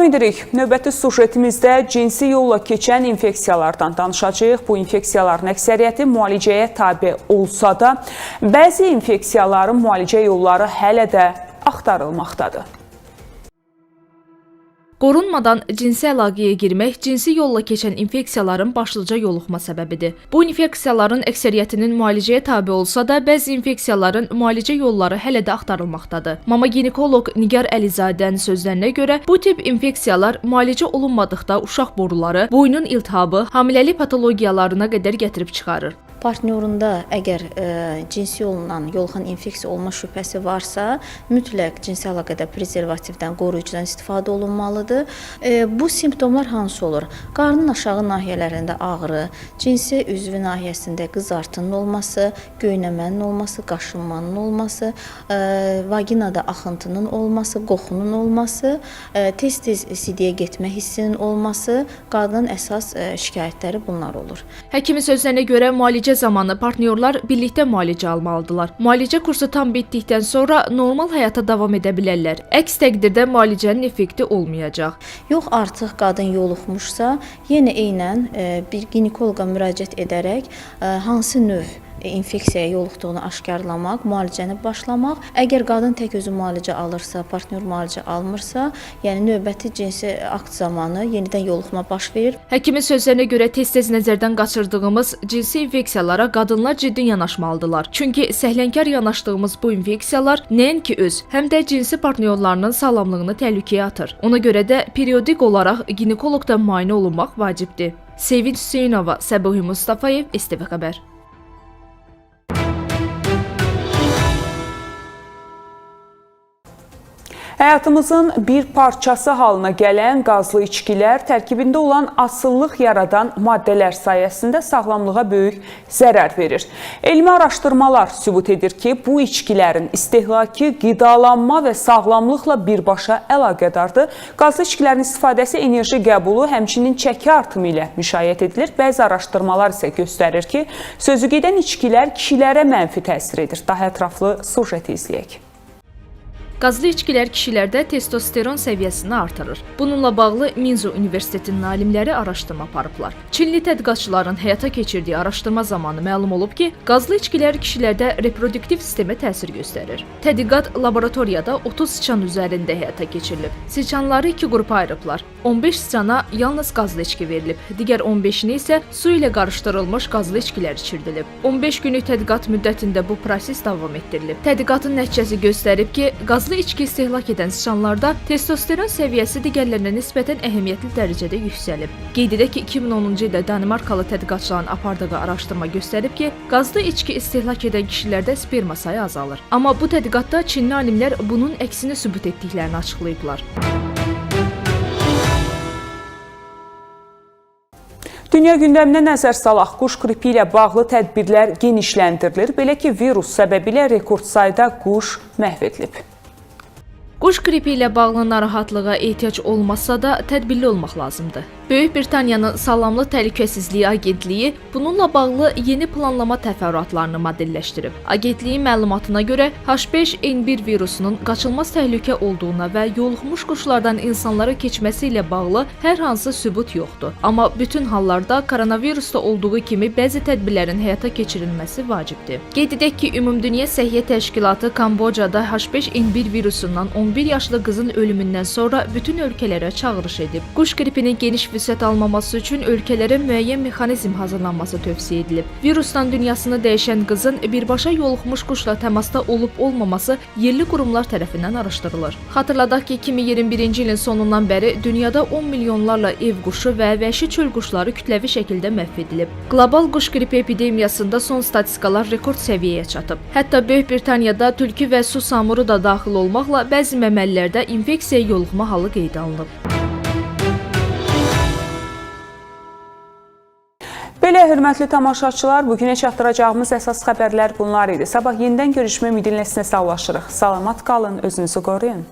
Davam edirik. Növbəti sujetimizdə cinsi yolla keçən infeksiyalardan danışacağıq. Bu infeksiyaların əksəriyyəti müalicəyə tabe olsa da, bəzi infeksiyaların müalicə yolları hələ də axtarılmaqdadır. Qorunmadan cinsi əlaqəyə girmək cinsi yolla keçən infeksiyaların başlıca yoluxma səbəbidir. Bu infeksiyaların əksəriyyətinin müalicəyə tabe olsa da, bəzi infeksiyaların müalicə yolları hələ də axtarılmaqdadır. Mama ginekoloq Nigar Əlizadənin sözlərinə görə, bu tip infeksiyalar müalicə olunmadıqda uşaq boruları, boynun iltihabı, hamiləlik patologiyalarına qədər gətirib çıxarır. Partnyorunda əgər e, cinsi yolla yoluxan infeksiya olma şübhəsi varsa, mütləq cinsi əlaqədə prezervativdən, qoruyucudan istifadə olunmalıdır. E, bu simptomlar hansı olur? Qarnın aşağı nahiyələrində ağrı, cinsi üzvü nahiyəsində qızartının olması, göynəmənin olması, qaşınmanın olması, e, vaginada axıntının olması, qoxunun olması, e, tez-tez sidiyə getmə hissinin olması, qadının əsas e, şikayətləri bunlar olur. Həkimin sözlərinə görə müalicə zamanı partnyorlar birlikdə müalicə almalıdırlar. Müalicə kursu tam bitdikdən sonra normal həyata davam edə bilərlər. Əks təqdirdə müalicənin effekti olmayacaq. Yox artıq qadın yoluxmuşsa, yenə eynən e, bir ginekoloqa müraciət edərək e, hansı növ infeksiyaya yoluxduğunu aşkarlamaq, müalicəni başlamaq. Əgər qadın tək özü müalicə alırsa, partnyor müalicə almırsa, yəni növbəti cinsi akt zamanı yenidən yoluxma baş verir. Həkimin sözlərinə görə tez-tez nəzərdən qaçırdığımız cinsi infeksiyalara qadınlar ciddi yanaşmalıdırlar. Çünki səhlənkar yanaşdığımız bu infeksiyalar nəinki öz, həm də cinsi partnyorlarının sağlamlığını təhlükəyə atır. Ona görə də periodik olaraq ginekoloqdan müayinə olunmaq vacibdir. Sevinç Hüseynova, Səbuhi Mustafayev, STV xəbər. Həyatımızın bir parçası halına gələn qazlı içkilər tərkibində olan asıllıq yaradan maddələr sayəsində sağlamlığa böyük zərər verir. Elmi araşdırmalar sübut edir ki, bu içkilərin istehlakı qidalanma və sağlamlıqla birbaşa əlaqədardır. Qazlı içkilərin istifadəsi enerji qəbulu, həmçinin çəki artımı ilə müşayiət edilir. Bəzi araşdırmalar isə göstərir ki, sözü gedən içkilər kişilərə mənfi təsir edir. Daha ətraflı sujeti izləyək. Qazlı içkilər kişilərdə testosteron səviyyəsini artırır. Bununla bağlı Minzo Universitetinin alimləri araşdırma aparıblar. Çinli tədqiqatçıların həyata keçirdiyi araşdırma zamanı məlum olub ki, qazlı içkilər kişilərdə reproduktiv sistemə təsir göstərir. Tədqiqat laboratoriyada 30 siçan üzərində həyata keçirilib. Siçanları iki qrupa ayırıblar. 15 siçana yalnız qazlı içki verilib, digər 15-ini isə su ilə qarışdırılmış qazlı içkilər içirdilib. 15 günlük tədqiqat müddətində bu proses davam etdirilib. Tədqiqatın nəticəsi göstərib ki, qazlı Qazlı içki istehlak edən siçanlarda testosteron səviyyəsi digərlərinə nisbətən əhəmiyyətli dərəcədə yüksəlib. Qeyd edək ki, 2010-cu ildə Danimarkalı tədqiqatçıların apardığı araşdırma göstərib ki, qazlı içki istehlak edən kişilərdə sperma sayı azalır. Amma bu tədqiqatda Çinli alimlər bunun əksini sübut etdiklərini açıqlayıblar. Dünya gündəminə nəzər salaq. Quş qripi ilə bağlı tədbirlər genişləndirilir. Belə ki, virus səbəbilə rekord sayda quş məhv edilib. Quş qripi ilə bağlı narahatlığa ehtiyac olmasa da tədbirli olmaq lazımdır. Böyük Britaniyanın Sağlamlıq Təhlükəsizliyi Agentliyi bununla bağlı yeni planlama təfərrüatlarını modelləşdirib. Agentliyin məlumatına görə H5N1 virusunun qaçılmaz təhlükə olduğuna və yoluxmuş quşlardan insanlara keçməsi ilə bağlı hər hansı sübut yoxdur. Amma bütün hallarda koronavirusda olduğu kimi bəzi tədbirlərin həyata keçirilməsi vacibdir. Qeyd edək ki, Ümumdünya Səhiyyə Təşkilatı Kambodjada H5N1 virusundan 11 yaşlı qızın ölümündən sonra bütün ölkələrə çağırış edib. Quş qripinin geniş vüsət almaması üçün ölkələrə müəyyən mexanizm hazırlanması tövsiyə edilib. Virusdan dünyasını dəyişən qızın birbaşa yoluxmuş quşla təmasda olub-olmaması yerli qurumlar tərəfindən araşdırılır. Xatırladaq ki, 2021-ci ilin sonundan bəri dünyada 10 milyonlarla ev quşu və vəhşi çöl quşları kütləvi şəkildə məhv edilib. Qlobal quş qripi epidemiyasında son statistikalar rekord səviyyəyə çatıb. Hətta Böyük Britaniyada tülkü və su samuru da daxil olmaqla bəzi məməlilərdə infeksiyaya yoluxma halı qeydə alınıb. Belə hörmətli tamaşaçılar, bugünə çatdıracağımız əsas xəbərlər bunlar idi. Sabah yenidən görüşmə ümidi ilə sizə sağlaşırıq. Salamat qalın, özünüzü qoruyun.